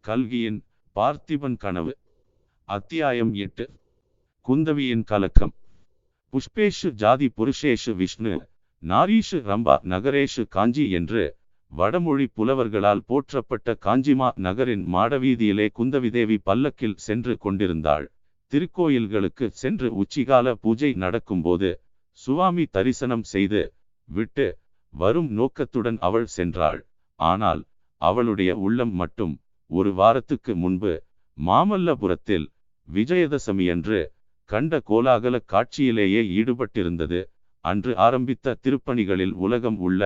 கல்கியின் பார்த்திபன் கனவு அத்தியாயம் எட்டு குந்தவியின் கலக்கம். புஷ்பேஷு ஜாதி புருஷேஷு விஷ்ணு நாரீஷு ரம்பா நகரேஷு காஞ்சி என்று வடமொழி புலவர்களால் போற்றப்பட்ட காஞ்சிமா நகரின் மாடவீதியிலே குந்தவிதேவி பல்லக்கில் சென்று கொண்டிருந்தாள். திருக்கோயில்களுக்கு சென்று உச்சிகால பூஜை நடக்கும்போது சுவாமி தரிசனம் செய்து விட்டு வரும் நோக்கத்துடன் அவள் சென்றாள். ஆனால் அவளுடைய உள்ளம் மட்டும் ஒரு வாரத்துக்கு முன்பு மாமல்லபுரத்தில் விஜயதசமியன்று கண்ட கோலாகல காட்சியிலேயே ஈடுபட்டிருந்தது. அன்று ஆரம்பித்த திருப்பணிகளில் உலகம் உள்ள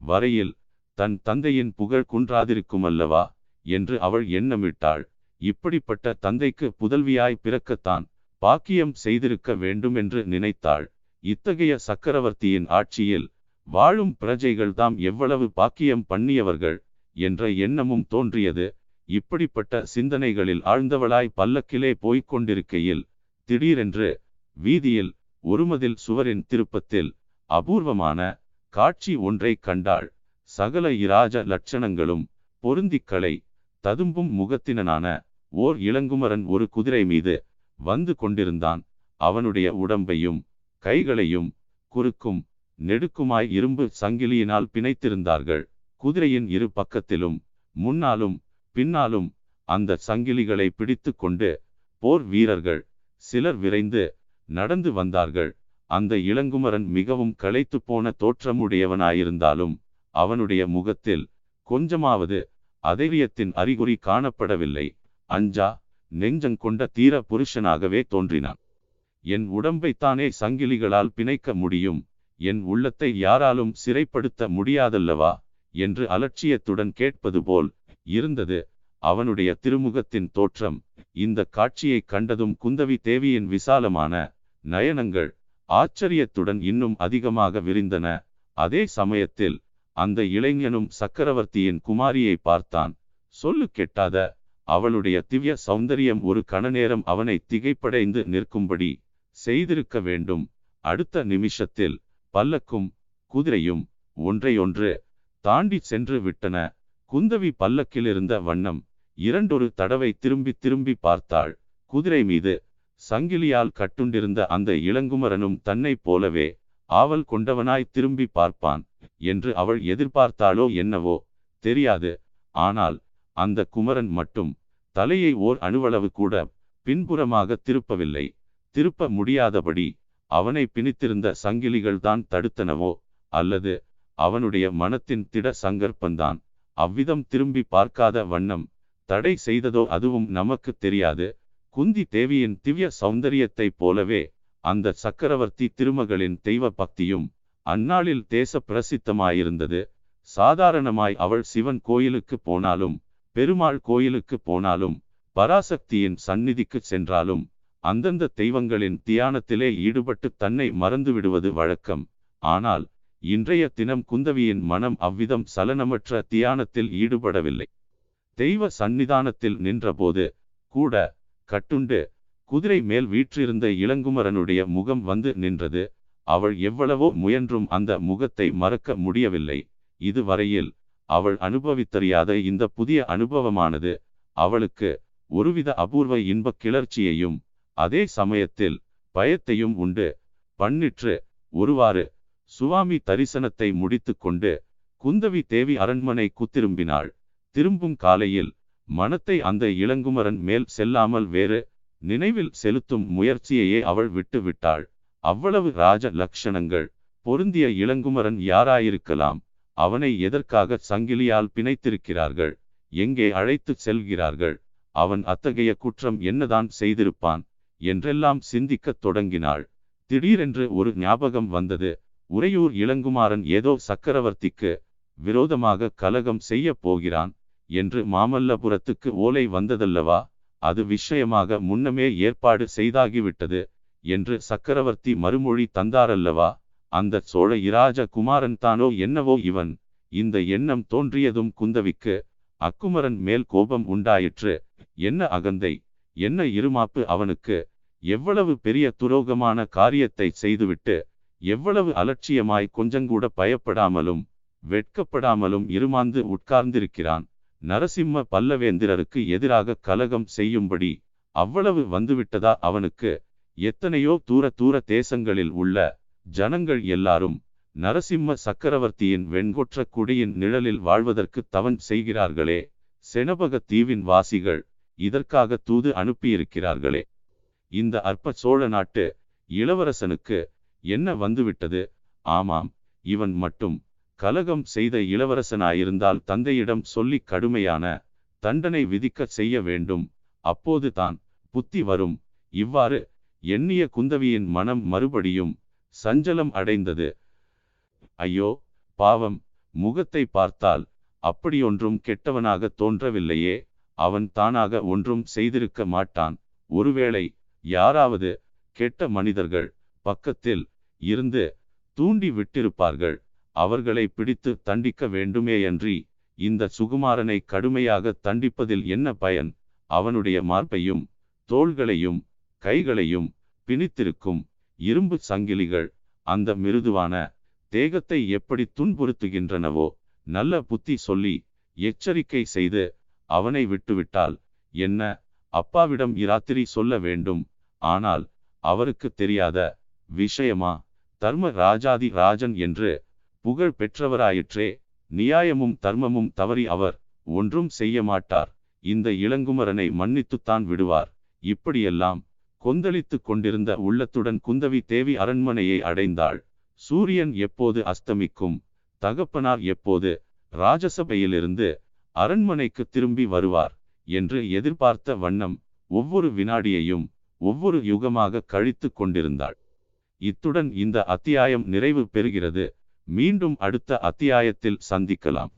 வரையில் தன் தந்தையின் புகழ் குன்றாதிருக்குமல்லவா என்று அவள் எண்ணமிட்டாள். இப்படிப்பட்ட தந்தைக்கு புதல்வியாய் பிறக்கத்தான் பாக்கியம் செய்திருக்க வேண்டுமென்று நினைத்தாள். இத்தகைய சக்கரவர்த்தியின் ஆட்சியில் வாழும் பிரஜைகள்தாம் எவ்வளவு பாக்கியம் பண்ணியவர்கள் என்ற எண்ணமும் தோன்றியது. இப்படிப்பட்ட சிந்தனைகளில் ஆழ்ந்தவளாய் பல்லக்கிலே போய்க் கொண்டிருக்கையில் திடீரென்று வீதியில் ஒருமதில் சுவரின் திருப்பத்தில் அபூர்வமான காட்சி ஒன்றை கண்டாள். சகல இராஜ லட்சணங்களும் பொருந்திக்களை ததும்பும் முகத்தினனான ஓர் இளங்குமரன் ஒரு குதிரை மீது வந்து கொண்டிருந்தான். அவனுடைய உடம்பையும் கைகளையும் குறுக்கும் நெடுக்குமாய் இரும்பு சங்கிலியினால் பிணைத்திருந்தார்கள். குதிரையின் இரு பக்கத்திலும் முன்னாலும் பின்னாலும் அந்த சங்கிலிகளை பிடித்து கொண்டு போர் வீரர்கள் சிலர் விரைந்து நடந்து வந்தார்கள். அந்த இளங்குமரன் மிகவும் களைத்து போன தோற்றமுடையவனாயிருந்தாலும் அவனுடைய முகத்தில் கொஞ்சமாவது அதைரியத்தின் அறிகுறி காணப்படவில்லை. அஞ்சா நெஞ்சங்கொண்ட தீர புருஷனாகவே தோன்றினான். என் உடம்பைத்தானே சங்கிலிகளால் பிணைக்க முடியும் என் உள்ளத்தை யாராலும் சிறைப்படுத்த முடியாதல்லவா என்று அலட்சியத்துடன் கேட்பது போல் இருந்தது. அவனுடைய திருமுகத்தின் தோற்றம் இந்த காட்சியை கண்டதும் குந்தவி தேவியின் விசாலமான நயனங்கள் ஆச்சரியத்துடன் இன்னும் அதிகமாக விரிந்தன. அதே சமயத்தில் அந்த இளைஞனும் சக்கரவர்த்தியின் குமாரியை பார்த்தான். சொல்லு கெட்டாத அவளுடைய திவ்ய சௌந்தரியம் ஒரு கணநேரம் அவனை திகைப்படைந்து நிற்கும்படி செய்திருக்க வேண்டும். அடுத்த நிமிஷத்தில் பல்லக்கும் குதிரையும் ஒன்றையொன்று தாண்டி சென்று விட்டன. குந்தவி பல்லக்கில் இருந்த வண்ணம் இரண்டொரு தடவை திரும்பி திரும்பி பார்த்தாள். குதிரை மீது சங்கிலியால் கட்டுண்டிருந்த அந்த இளங்குமரனும் தன்னைப் போலவே ஆவல் கொண்டவனாய் திரும்பி பார்ப்பான். என்று அவள் எதிர்பார்த்தாளோ என்னவோ தெரியாது. ஆனால் அந்த குமரன் மட்டும் தலையை ஓர் அணுவளவு கூட பின்புறமாக திருப்பவில்லை. திருப்ப முடியாதபடி அவனை பிணித்திருந்த சங்கிலிகள்தான் தடுத்தனவோ? அல்லது அவனுடைய மனத்தின் திட சங்கற்பந்தான் அவ்விதம் திரும்பி பார்க்காத வண்ணம் தடை செய்ததோ அதுவும் நமக்கு தெரியாது. குந்தி தேவியின் திவ்ய சௌந்தரியத்தைப் போலவே அந்த சக்கரவர்த்தி திருமகளின் தெய்வ பக்தியும் அந்நாளில் தேச பிரசித்தமாயிருந்தது. சாதாரணமாய் அவள் சிவன் கோயிலுக்கு போனாலும் பெருமாள் கோயிலுக்கு போனாலும் பராசக்தியின் சந்நிதிக்கு சென்றாலும் அந்தந்த தெய்வங்களின் தியானத்திலே ஈடுபட்டு தன்னை மறந்துவிடுவது வழக்கம். ஆனால் இன்றைய தினம் குந்தவியின் மனம் அவ்விதம் சலனமற்ற தியானத்தில் ஈடுபடவில்லை. தெய்வ சந்நிதானத்தில் நின்றபோது கூட கட்டுண்டு குதிரை மேல் வீற்றிருந்த இளங்குமரனுடைய முகம் வந்து நின்றது. அவள் எவ்வளவோ முயன்றும் அந்த முகத்தை மறக்க முடியவில்லை. இதுவரையில் அவள் அனுபவித்தறியாத இந்த புதிய அனுபவமானது அவளுக்கு ஒருவித அபூர்வ இன்பக் கிளர்ச்சியையும் அதே சமயத்தில் பயத்தையும் உண்டு. பண்ணிற்று ஒருவாறு சுவாமி தரிசனத்தை முடித்து கொண்டு குந்தவி தேவி அரண்மனை குத்திரும்பினாள். திரும்பும் காலையில் மனத்தை அந்த இளங்குமரன் மேல் செல்லாமல் வேறு நினைவில் செலுத்தும் முயற்சியையே அவள் விட்டுவிட்டாள். அவ்வளவு ராஜ லட்சணங்கள் பொருந்திய இளங்குமரன் யாராயிருக்கலாம்? அவனை எதற்காக சங்கிலியால் பிணைத்திருக்கிறார்கள்? எங்கே அழைத்துச் செல்கிறார்கள்? அவன் அத்தகைய குற்றம் என்னதான் செய்திருப்பான்? என்றெல்லாம் சிந்திக்கத் தொடங்கினாள். திடீரென்று ஒரு ஞாபகம் வந்தது. உறையூர் இளங்குமாரன் ஏதோ சக்கரவர்த்திக்கு விரோதமாக கலகம் செய்ய போகிறான் என்று மாமல்லபுரத்துக்கு ஓலை வந்ததல்லவா? அது விஷயமாக முன்னமே ஏற்பாடு செய்தாகிவிட்டது என்று சக்கரவர்த்தி மறுமொழி தந்தாரல்லவா? அந்த சோழ இராஜ குமாரன் தானோ என்னவோ இவன். இந்த எண்ணம் தோன்றியதும் குந்தவிக்கு அக்குமரன் மேல் கோபம் உண்டாயிற்று. என்ன அகந்தை என்ன இருமாப்பு அவனுக்கு. எவ்வளவு பெரிய துரோகமான காரியத்தை செய்துவிட்டு எவ்வளவு அலட்சியமாய் கொஞ்சங்கூட பயப்படாமலும் வெட்கப்படாமலும் இருமாந்து உட்கார்ந்திருக்கிறான். நரசிம்ம பல்லவேந்திரருக்கு எதிராக கலகம் செய்யும்படி அவ்வளவு வந்துவிட்டதா அவனுக்கு. எத்தனையோ தூர தூர தேசங்களில் உள்ள ஜனங்கள் எல்லாரும் நரசிம்ம சக்கரவர்த்தியின் வெண்கொற்ற குடியின் நிழலில் வாழ்வதற்கு தவன் செய்கிறார்களே செனபக தீவின் வாசிகள் இதற்காக தூது அனுப்பியிருக்கிறார்களே. இந்த அற்ப சோழ நாட்டு இளவரசனுக்கு என்ன வந்துவிட்டது? ஆமாம் இவன் மட்டும் கலகம் செய்த இளவரசனாயிருந்தால் தந்தையிடம் சொல்லி கடுமையான தண்டனை விதிக்க செய்ய வேண்டும். அப்போது தான் புத்தி வரும். இவ்வாறு எண்ணிய குந்தவியின் மனம் மறுபடியும் சஞ்சலம் அடைந்தது. ஐயோ பாவம் முகத்தை பார்த்தால் அப்படியொன்றும் கெட்டவனாக தோன்றவில்லையே அவன் தானாக ஒன்றும் செய்திருக்க மாட்டான். ஒருவேளை யாராவது கெட்ட மனிதர்கள் பக்கத்தில் இருந்து தூண்டி விட்டிருப்பார்கள் அவர்களை பிடித்து தண்டிக்க வேண்டுமேயன்றி இந்த சுகுமாரனை கடுமையாக தண்டிப்பதில் என்ன பயன்? அவனுடைய மார்பையும் தோள்களையும் கைகளையும் பிணித்திருக்கும் இரும்பு சங்கிலிகள் அந்த மிருதுவான தேகத்தை எப்படி துன்புறுத்துகின்றனவோ நல்ல புத்தி சொல்லி எச்சரிக்கை செய்து அவனை விட்டுவிட்டால் என்ன? அப்பாவிடம் இராத்திரி சொல்ல வேண்டும். ஆனால் அவருக்கு தெரியாத விஷயமா? தர்ம ராஜாதி ராஜன் என்று புகழ் பெற்றவராயிற்றே நியாயமும் தர்மமும் தவறி அவர் ஒன்றும் செய்ய மாட்டார். இந்த இளங்குமரனை மன்னித்துத்தான் விடுவார். இப்படியெல்லாம் கொந்தளித்துக் கொண்டிருந்த உள்ளத்துடன் குந்தவி தேவி அரண்மனையை அடைந்தாள். சூரியன் எப்போது அஸ்தமிக்கும்? தகப்பனார் எப்போது? ராஜசபையிலிருந்து அரண்மனைக்கு திரும்பி வருவார் என்று எதிர்பார்த்த வண்ணம் ஒவ்வொரு வினாடியையும் ஒவ்வொரு யுகமாக கழித்து கொண்டிருந்தாள். இத்துடன் இந்த அத்தியாயம் நிறைவு பெறுகிறது. மீண்டும் அடுத்த அத்தியாயத்தில் சந்திக்கலாம்.